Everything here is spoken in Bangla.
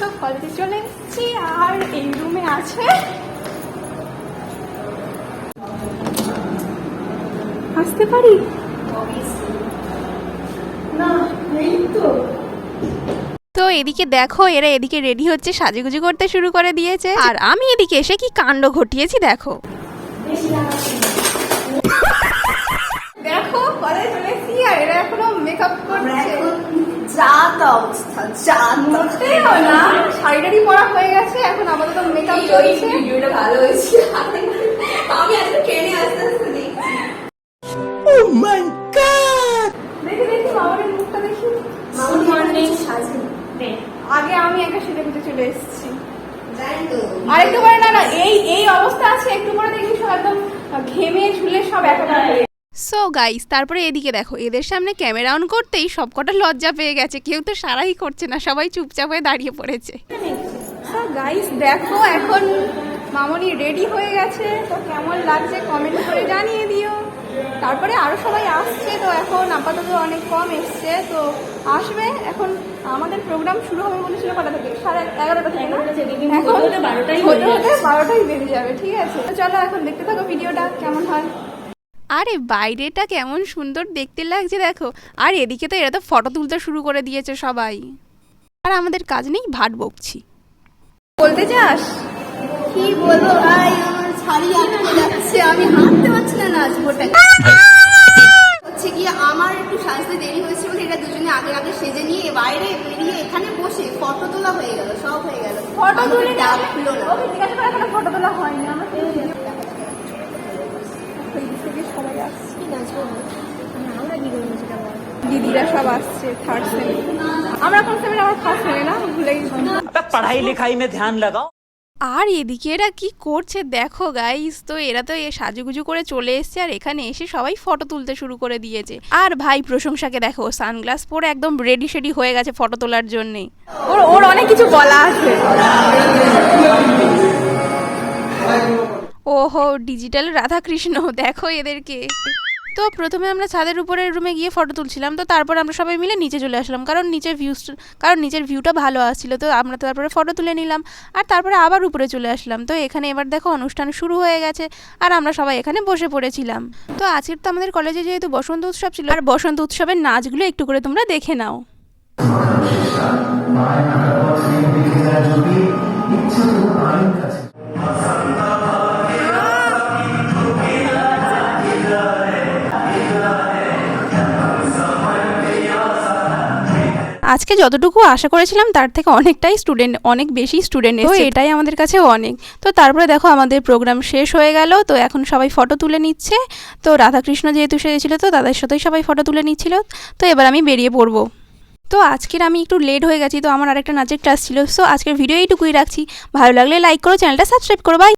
তো কলেজে চলে এসেছি আর এই রুমে আছে। আসতে পারি? না নেই তো। তো এদিকে দেখো এরা এদিকে রেডি হচ্ছে সাজুগুজু করতে শুরু করে দিয়েছে। আর আমি এদিকে এসে কি কাণ্ড ঘটিয়েছি দেখো। দেখো কলেজে চলে এসেছি আর এরা এখনও মেকআপ করছে না পরা হয়ে গেছে এখন আপাতত মেকআপ চলছে। ভিডিওটা ভালো হয়েছে। আমি আজকে ট্রেনে আস্তে আস্তে দেখছি। দেখি দেখি মামার মুখটা দেখি। মামুনি মর্নিং সাজে। আগে আমি একা গুজে চলে এসেছি। জানি তো। আর একটু পরে না না এই এই অবস্থা আছে একটু পরে দেখি সব একদম ঘেমে ঝুলে সব হয়ে সো গাইস তারপরে এদিকে দেখো এদের সামনে ক্যামেরা অন করতেই সবকটা লজ্জা পেয়ে গেছে। কেউ তো সারাই করছে না সবাই চুপচাপ হয়ে দাঁড়িয়ে পড়েছে। গাইস দেখো এখন মামনি রেডি হয়ে গেছে। তো কেমন লাগছে কমেন্ট করে জানিয়ে দিও। তারপরে আরও সবাই আসছে তো এখন আপাতত অনেক কম এসছে। তো আসবে এখন আমাদের প্রোগ্রাম শুরু হবে বলেছিল কটা থেকে? সাড়ে এগারোটা থেকে না? এখন হতে হতে বারোটাই বেজে যাবে ঠিক আছে? তো চলো এখন দেখতে থাকো ভিডিওটা কেমন হয়? আরে বাইরেটা কেমন সুন্দর দেখতে লাগছে দেখো। আর এদিকে তো এরা তো ফটো তুলতে শুরু করে দিয়েছে সবাই। আর আমাদের কাজ নেই ভাট বকছি। বলতে চাস? কি বলব ভাই আমার শাড়ি আটকে যাচ্ছে আমি হাঁটতে পারছি না আজ নাচবোটা। হচ্ছে কি আমার একটু সাজতে দেরি হয়েছে বলে এটা দুজনে আগে আগে সেজে নিয়ে বাইরে বেরিয়ে এখানে বসে ফটো তোলা হয়ে গেল সব হয়ে গেল। ফটো তুলে না। ফটো তোলা হয়নি। আমরা আর এদিকে এরা কি করছে দেখো গাইস তো এরা তো সাজুগুজু করে চলে এসছে আর এখানে এসে সবাই ফটো তুলতে শুরু করে দিয়েছে। আর ভাই প্রশংসাকে দেখো সানগ্লাস পরে একদম রেডি শেডি হয়ে গেছে ফটো তোলার জন্যে। ওর ওর অনেক কিছু বলা আছে। ওহো ডিজিটাল রাধাকৃষ্ণ, দেখো এদেরকে। তো প্রথমে আমরা ছাদের উপরের রুমে গিয়ে ফটো তুলছিলাম, তো তারপর আমরা সবাই মিলে নিচে চলে আসলাম, কারণ নিচের ভিউস কারণ নিচের ভিউটা ভালো আসছিল, তো আমরা তারপরে ফটো তুলে নিলাম, আর তারপরে আবার উপরে চলে আসলাম। তো এখানে এবার দেখো অনুষ্ঠান শুরু হয়ে গেছে, আর আমরা সবাই এখানে বসে পড়েছিলাম। তো আজকের তো আমাদের কলেজে যেহেতু বসন্ত উৎসব ছিল, আর বসন্ত উৎসবের নাচগুলো একটু করে তোমরা দেখে নাও। আজকে যতটুকু আশা করেছিলাম তার থেকে অনেকটাই স্টুডেন্ট অনেক বেশি স্টুডেন্ট তো এটাই আমাদের কাছে অনেক। তো তারপরে দেখো আমাদের প্রোগ্রাম শেষ হয়ে গেল। তো এখন সবাই ফটো তুলে নিচ্ছে। তো রাধাকৃষ্ণ যেহেতু সেরেছিল তো তাদের সাথেই সবাই ফটো তুলে নিচ্ছিল। তো এবার আমি বেরিয়ে পড়ব। তো আজকের আমি একটু লেট হয়ে গেছি তো আমার আরেকটা নাচের ক্লাস ছিল। সো আজকের ভিডিও এইটুকুই রাখছি। ভালো লাগলে লাইক করো চ্যানেলটা সাবস্ক্রাইব করো। বাই